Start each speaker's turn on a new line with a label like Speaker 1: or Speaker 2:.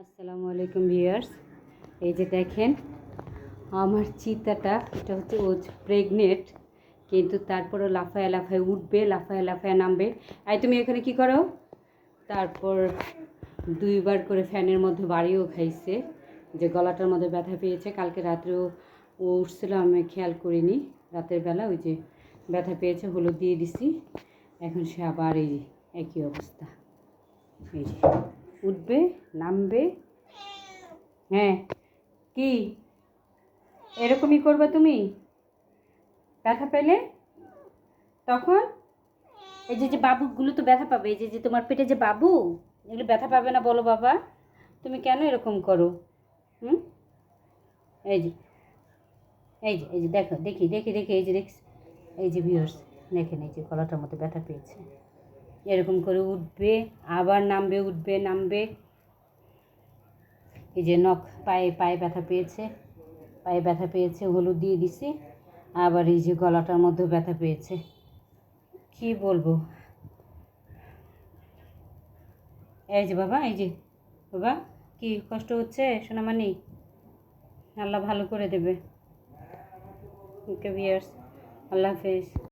Speaker 1: আসসালামু আলাইকুম ভিউয়ার্স। এই যে দেখেন, আমার চিতাটা, এটা হচ্ছে ও প্রেগনেন্ট, কিন্তু তারপরও লাফায় লাফায় উঠবে, লাফায় লাফায় নামবে। আই তুমি এখানে কি করো? তারপর দুইবার করে ফ্যানের মধ্যে বাড়িও খাইছে, যে গলাটার মধ্যে ব্যথা পেয়েছে। কালকে রাত্রেও ও উঠছিল, আমি খেয়াল করিনি। রাতের বেলা ওই যে ব্যথা পেয়েছে, হলুদ দিয়ে দিছি। এখন সে আবার এই একই অবস্থা। এই যে। উঠবে, নামবে। হ্যাঁ। কি? এরকমই করবে তুমি? ব্যথা পেলে? তখন? এই যে যে বাবুগুলো তো ব্যথা পাবে, এই যে যে তোমার পেটে যে বাবু, এগুলো ব্যথা পাবে না বলো বাবা। তুমি কেন এরকম করো? হুম? এই যে এই যে এই যে, দেখো, দেখি দেখি দেখি, এই যে দেখ এই যে ভিউর্স দেখেন, এই যে, গলাটার মতো ব্যথা পেয়েছে। এরকম করে উঠবে, আবার নামবে, উঠবে, নামবে। এই যে নখ, পায়ে পায়ে ব্যথা পেয়েছে, পায়ে ব্যথা পেয়েছে, হলুদ দিয়ে দিছি, আবার এই যে গলাটার মধ্যেও ব্যথা পেয়েছে। কি বলব? এই যে বাবা, এই যে বাবা, কি কষ্ট হচ্ছে সোনামানি আল্লাহ ভালো করে দেবে। ওকে ভিয়ার্স আল্লাহ হাফেজ।